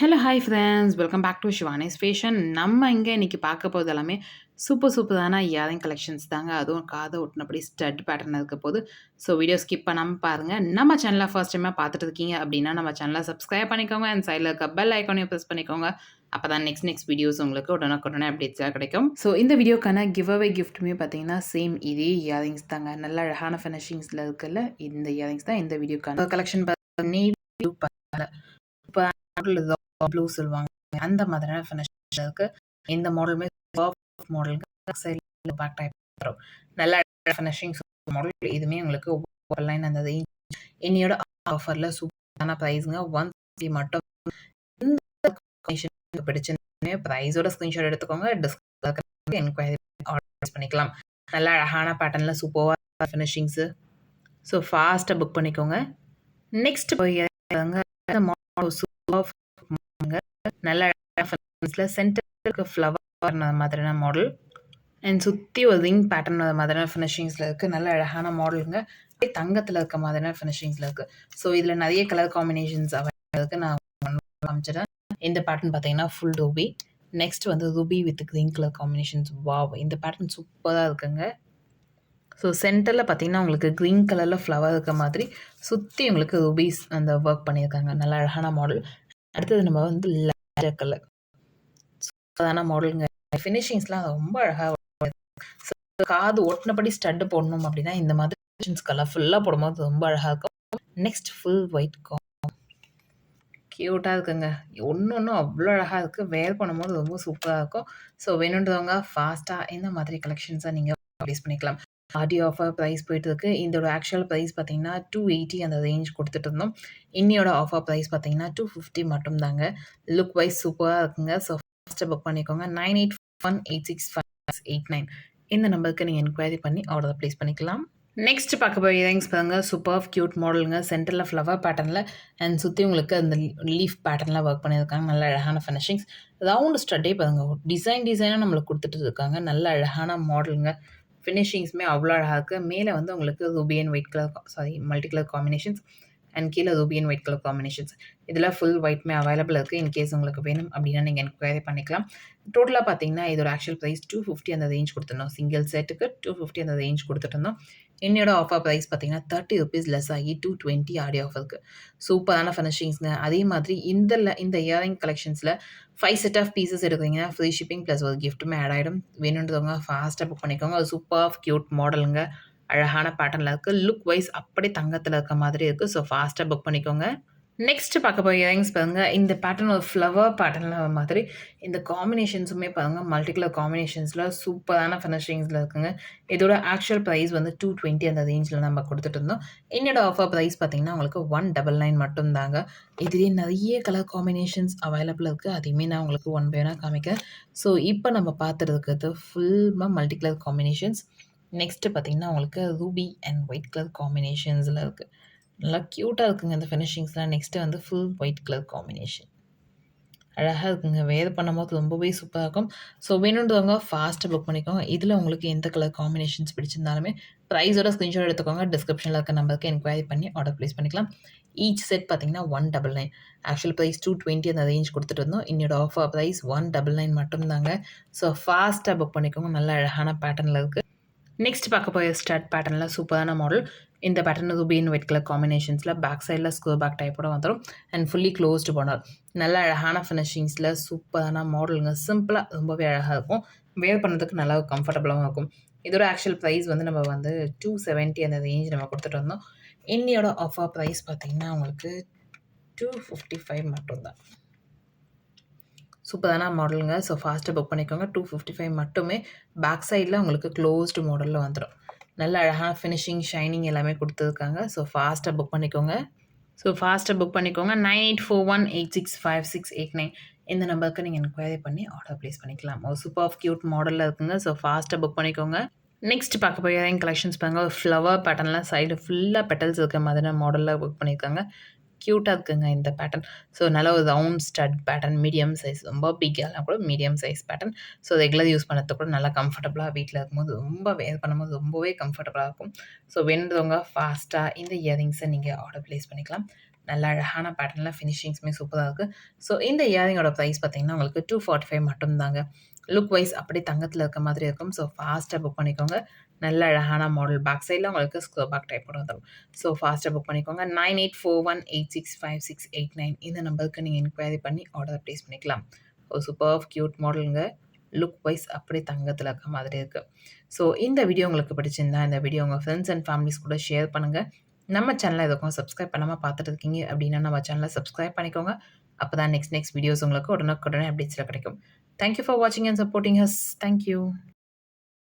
Hello hi friends welcome back to Shivani's fashion நம்ம இங்கே இன்றைக்கி பார்க்க போகிறது எல்லாமே சூப்பர் சூப்பரான இயரிங் கலெக்ஷன்ஸ் தாங்க. அதுவும் காதை ஒட்டினபடி ஸ்டட் பேட்டர்ன் இருக்க போது. ஸோ வீடியோ ஸ்கிப் பண்ணாமல் பாருங்கள் நம்ம சேனலை ஃபர்ஸ்ட் டைமாக பார்த்துட்டு இருக்கீங்க அப்படின்னா நம்ம சேனலை சப்ஸ்கிரைப் பண்ணிக்கோங்க. அண்ட் சைடில் இருக்க பெல் ஐக்கானையும் ப்ரெஸ் பண்ணிக்கோங்க. அப்போ தான் நெக்ஸ்ட் நெக்ஸ்ட் வீடியோஸ் உங்களுக்கு உடனே உடனே அப்டேட்ஸாக கிடைக்கும். ஸோ இந்த வீடியோக்கான கிவ் அவே கிஃப்ட்டுமே பார்த்தீங்கன்னா சேம் இதே இயரிங்ஸ் தாங்க. நல்ல அழகான ஃபினிஷிங்ஸில் இருக்குல்ல இந்த இயரிங்ஸ் தான் இந்த வீடியோக்கான கலெக்ஷன் பார்த்தீங்கன்னா இப்போ ப்ளூ சொல்லுவாங்க. அந்த மாதிரியான ஃபினிஷ் இருக்கு. இந்த மாடலுமே மாடலுக்கு சைடில் பேக் டைப் வரும். நல்ல ஃபினிஷிங் மாடல் இதுவுமே உங்களுக்கு ஒவ்வொரு லைன் அந்த என்னையோட ஆஃபரில் சூப்பரான ப்ரைஸுங்க ஒன் ஃபிஃப்டி மட்டும். இந்த பிடிச்சிருந்தே ப்ரைஸோட ஸ்க்ரீன்ஷாட் எடுத்துக்கோங்க. டிஸ்கவுண்ட் என்கொயரி ஆர்டர் பண்ணிக்கலாம். நல்ல அழகான பேட்டர்னில் சூப்பராக ஃபினிஷிங்ஸு ஸோ ஃபாஸ்ட்டாக புக் பண்ணிக்கோங்க. நெக்ஸ்ட் போய் சூப்பர் நல்ல சென்டருக்கு ஃப்ளவர் மாதிரியான மாடல் அண்ட் சுற்றி ஒரு ரிங் பேட்டர்ன் மாதிரியான ஃபினிஷிங்ஸில் இருக்குது நல்ல அழகான மாடலுங்க தங்கத்தில் இருக்க மாதிரியான ஃபினிஷிங்ஸில் இருக்குது ஸோ இதில் நிறைய கலர் காம்பினேஷன்ஸ் அவைலபிள் நான் காமிச்சிட்டேன் இந்த பேட்டர்ன் பார்த்தீங்கன்னா ஃபுல் ரூபி நெக்ஸ்ட் வந்து ruby with green colour combinations wow இந்த பேட்டர்ன் சூப்பராக இருக்குங்க. ஸோ சென்டரில் பார்த்தீங்கன்னா உங்களுக்கு க்ரீன் கலரில் ஃப்ளவர் இருக்க மாதிரி சுற்றி உங்களுக்கு ரூபீஸ் அந்த ஒர்க் பண்ணியிருக்காங்க. நல்ல அழகான மாடல் அடுத்தது நம்ம வந்து லேண்டர் கலர் சூப்பரான மாடலுங்க ஃபினிஷிங்ஸ்லாம் ரொம்ப அழகாக காது ஒட்டினபடி ஸ்டட்டு போடணும் அப்படின்னா இந்த மாதிரி கலர் ஃபுல்லாக போடும்போது ரொம்ப அழகாக இருக்கும். நெக்ஸ்ட் ஃபுல் ஒயிட் காம் க்யூட்டாக இருக்குங்க. ஒன்று ஒன்றும் அவ்வளோ அழகாக இருக்குது வேர் பண்ணும்போது ரொம்ப சூப்பராக இருக்கும். ஸோ வேணுன்றவங்க ஃபாஸ்ட்டாக இந்த மாதிரி கலெக்ஷன்ஸை நீங்கள் ப்ளேஸ் பண்ணிக்கலாம். ஆர்டி ஆஃபர் ப்ரைஸ் போயிட்டு இருக்கு இதோட ஆக்சுவல் ப்ரைஸ் பார்த்தீங்கன்னா டூ எயிட்டி அந்த ரேஞ்ச் கொடுத்துட்டு இருந்தோம் இன்னியோட ஆஃபர் ப்ரைஸ் பார்த்தீங்கன்னா டூ ஃபிஃப்டி மட்டும் தாங்க லுக் வைஸ் சூப்பராக இருக்குங்க. ஸோ ஃபஸ்ட்டு புக் பண்ணிக்கோங்க. Nine eight one eight six five eight nine இந்த நம்பருக்கு நீங்கள் என்கொயரி பண்ணி ஆர்டர் ப்ளேஸ் பண்ணிக்கலாம். நெக்ஸ்ட் பார்க்க போய் இயரிங்ஸ் பாருங்க. சூப்பர் க்யூட் மாடலுங்க சென்டரில் ஃப்ளவர் பேட்டர்னில் அண்ட் சுற்றி உங்களுக்கு அந்த லீஃப் பேட்டர்னில் ஒர்க் பண்ணியிருக்காங்க. நல்ல அழகான ஃபினிஷிங்ஸ் ரவுண்ட் ஸ்டட்டே பாருங்க. டிசைன் டிசைனாக நம்மளுக்கு கொடுத்துட்டு இருக்காங்க. நல்ல அழகான மாடலுங்க ஃபினிஷிங்ஸுமே அவ்வளோ அழகாக இருக்குது மேலே வந்து உங்களுக்கு ruby and white colour sari multi colour combinations and கீழே ruby and white colour combinations இதில் ஃபுல் ஒயிட்மே அவைலபிள் இருக்குது இன்கேஸ் உங்களுக்கு வேணும் அப்படின்னா நீங்கள் என்கொயரி பண்ணிக்கலாம். டோட்டலாக பார்த்தீங்கன்னா இதோட ஆக்சுவல் ப்ரைஸ் டூ ஃபிஃப்டி அந்த ரேஞ்ச் கொடுத்துருந்தோம். சிங்கிள் செட்டுக்கு டூ ஃபிஃப்டி அந்த ரேஞ்ச் கொடுத்துருந்தோம். என்னோட ஆஃபர் ப்ரைஸ் பார்த்தீங்கன்னா தேர்ட்டி ருபீஸ் லெஸ் ஆகி டூ டுவெண்ட்டி ஆடி ஆஃபருக்கு சூப்பரான ஃபினிஷிங்ஸ்ங்க அதே மாதிரி இந்த இந்த இயரிங் கலெக்ஷன்ஸில் ஃபைவ் செட் ஆஃப் பீசஸ் எடுக்கிறீங்கன்னா ஃப்ரீ ஷிப்பிங் ப்ளஸ் ஒரு கிஃப்ட்டுமே ஆட் ஆகிடும் வேணுன்றவங்க ஃபாஸ்ட்டாக புக் பண்ணிக்கோங்க. அது சூப்பர் ஆஃப் க்யூட் மாடலுங்க அழகான பேட்டர்னில் இருக்குது லுக் வைஸ் அப்படியே தங்கத்தில் இருக்க மாதிரி இருக்குது ஸோ ஃபாஸ்ட்டாக புக் பண்ணிக்கோங்க. நெக்ஸ்ட் பார்க்க போய் இயரிங்ஸ் பாருங்கள் இந்த பேட்டர்ன் ஒரு ஃப்ளவர் பேட்டர்னில் மாதிரி. இந்த காம்பினேஷன்ஸுமே பாருங்கள் மல்டிகுலர் காம்பினேஷன்ஸில் சூப்பரான ஃபினிஷிங்ஸில் இருக்குங்க. இதோட ஆக்சுவல் ப்ரைஸ் வந்து டூ டுவெண்ட்டி அந்த ரேஞ்சில் நம்ம கொடுத்துட்டு இருந்தோம். என்னோட ஆஃபர் ப்ரைஸ் பார்த்தீங்கன்னா உங்களுக்கு ஒன் டபுள் நைன் மட்டும் தாங்க. இதுலேயே நிறைய கலர் காம்பினேஷன்ஸ் அவைலபிள் இருக்குது அதையுமே நான் உங்களுக்கு ஒன் பேனாக காமிக்கிறேன். ஸோ இப்போ நம்ம பார்த்துருக்கிறது ஃபுல்லாக மல்டிகுலர் காம்பினேஷன்ஸ் நெக்ஸ்ட்டு பார்த்திங்கன்னா உங்களுக்கு ரூபி அண்ட் ஒயிட் கலர் காம்பினேஷன்ஸில் இருக்குது நல்லா க்யூட்டாக இருக்குங்க இந்த ஃபினிஷிங்ஸ்லாம் நெக்ஸ்ட்டு வந்து ஃபுல் ஒயிட் கலர் காம்பினேஷன் அழகாக இருக்குங்க. வேர் பண்ணும்போது ரொம்பவே சூப்பராக இருக்கும். ஸோ வேணுன்றவங்க ஃபாஸ்ட்டாக புக் பண்ணிக்கோங்க. இதில் உங்களுக்கு எந்த கலர் காம்பினேஷன்ஸ் பிடிச்சிருந்தாலுமே ப்ரைஸோட ஸ்க்ரீன்ஷாட் எடுத்துக்கோங்க. டிஸ்கிரிப்ஷனில் இருக்க நம்பருக்கு என்கொயரி பண்ணி ஆர்டர் ப்ளேஸ் பண்ணிக்கலாம். ஈச் செட் பார்த்தீங்கன்னா one double nine actual price two twenty அந்த ரேஞ்ச் கொடுத்துட்டு இருந்தோம் என்னோட offer price one double nine மட்டும்தாங்க. ஸோ ஃபாஸ்ட்டாக புக் பண்ணிக்கோங்க. நல்ல அழகான பேட்டர்னில் இருக்குது நெக்ஸ்ட் பார்க்க போய் ஸ்டார்ட் பேட்டர்னில் சூப்பரான மாடல் இந்த pattern ruby and white colour காம்பினேஷன்ஸில் back சைடில் ஸ்கூர் பேக் டைப்போட வந்துடும் அண்ட் ஃபுல்லி க்ளோஸ்டு பண்ணார் நல்ல அழகான ஃபினிஷிங்ஸில் சூப்பரான மாடலுங்க சிம்பிளாக ரொம்பவே அழகாக இருக்கும். வேர் பண்ணுறதுக்கு நல்லா கம்ஃபர்டபுளாகவும் இருக்கும். இதோட ஆக்சுவல் ப்ரைஸ் வந்து நம்ம வந்து டூ செவன்ட்டி அந்த ரேஞ்ச் நம்ம கொடுத்துட்டு வந்தோம். இன்னியோட ஆஃபர் ப்ரைஸ் பார்த்திங்கன்னா உங்களுக்கு டூ ஃபிஃப்டி ஃபைவ் மட்டும்தான். சூப்பரான மாடலுங்க. ஸோ ஃபாஸ்ட்டாக புக் பண்ணிக்கோங்க. டூ ஃபிஃப்டி ஃபைவ் மட்டுமே பேக் சைடில் உங்களுக்கு க்ளோஸ்டு மாடலில் வந்துடும் நல்ல அழகான ஃபினிஷிங் ஷைனிங் எல்லாமே கொடுத்துருக்காங்க. ஸோ ஃபாஸ்ட்டாக புக் பண்ணிக்கோங்க. ஸோ ஃபாஸ்ட்டாக புக் பண்ணிக்கோங்க. Nine eight four one eight six five six eight nine இந்த நம்பருக்கு நீங்கள் என்கொயரி பண்ணி ஆர்டர் ப்ளேஸ் பண்ணிக்கலாம். ஒரு சூப்பர் ஆஃப் க்யூட் மாடலில் இருக்குங்க ஸோ ஃபாஸ்ட்டாக புக் பண்ணிக்கோங்க. நெக்ஸ்ட் பார்க்க போய் கலெக்ஷன்ஸ் பாருங்கள் ஒரு ஃப்ளவர் பேட்டர்ன்லாம் சைடு ஃபுல்லாக பெட்டல்ஸ் இருக்கிற மாதிரி மாடலில் புக் பண்ணியிருக்காங்க. க்யூட்டாக இருக்குங்க இந்த பேட்டர்ன் ஸோ நல்ல ஒரு round stud pattern medium size ரொம்ப பிக்காலாம் கூட medium size pattern so regular use பண்ணுறது கூட நல்லா கம்ஃபர்டபுளாக வீட்டில் இருக்கும்போது ரொம்ப வேர் பண்ணும்போது ரொம்பவே கம்ஃபர்டபுளாக இருக்கும். ஸோ வேண்டுறவங்க ஃபாஸ்ட்டாக இந்த இயரிங்ஸை நீங்கள் ஆர்டர் ப்ளேஸ் பண்ணிக்கலாம். நல்ல அழகான பேட்டர்னில் ஃபினிஷிங்ஸுமே சூப்பராக இருக்குது ஸோ இந்த இயரிங்கோட ப்ரைஸ் பார்த்தீங்கன்னா, உங்களுக்கு 245 மட்டும்தாங்க. லுக் வைஸ் அப்படியே தங்கத்தில் இருக்க மாதிரி இருக்கும். ஸோ ஃபாஸ்ட்டாக புக் பண்ணிக்கோங்க. நல்ல அழகான மாடல். பேக் சைடில் உங்களுக்கு ஸ்கோ பேக் டைப் கூட வந்துடும் ஸோ ஃபாஸ்ட்டாக புக் பண்ணிக்கோங்க. 9841865689 இந்த நம்பருக்கு நீங்கள் என்கொயரி பண்ணி ஆர்டர் பிளேஸ் பண்ணிக்கலாம். ஒரு சூப்பர் க்யூட் மாடலுங்க. லுக் வைஸ் அப்படியே தங்கத்தில் இருக்க மாதிரி இருக்குது ஸோ இந்த வீடியோ உங்களுக்கு பிடிச்சிருந்தா, இந்த வீடியோ உங்கள் ஃப்ரெண்ட்ஸ் அண்ட் ஃபேமிலிஸ் கூட ஷேர் பண்ணுங்கள் நம்ம சேனலை எதுக்கும் சப்ஸ்கிரைப் பண்ணாமல் பார்த்துட்டு இருக்கீங்க அப்படின்னா, நம்ம சேனலை சப்ஸ்கிரைப் பண்ணிக்கோங்க. அப்பதான் நெக்ஸ்ட் நெக்ஸ்ட் வீடியோஸ் உங்களுக்கு உடனுக்குடனே அப்டேட்ஸில் கிடைக்கும். தேங்க் யூ ஃபார் வாட்சிங் and supporting us thank you.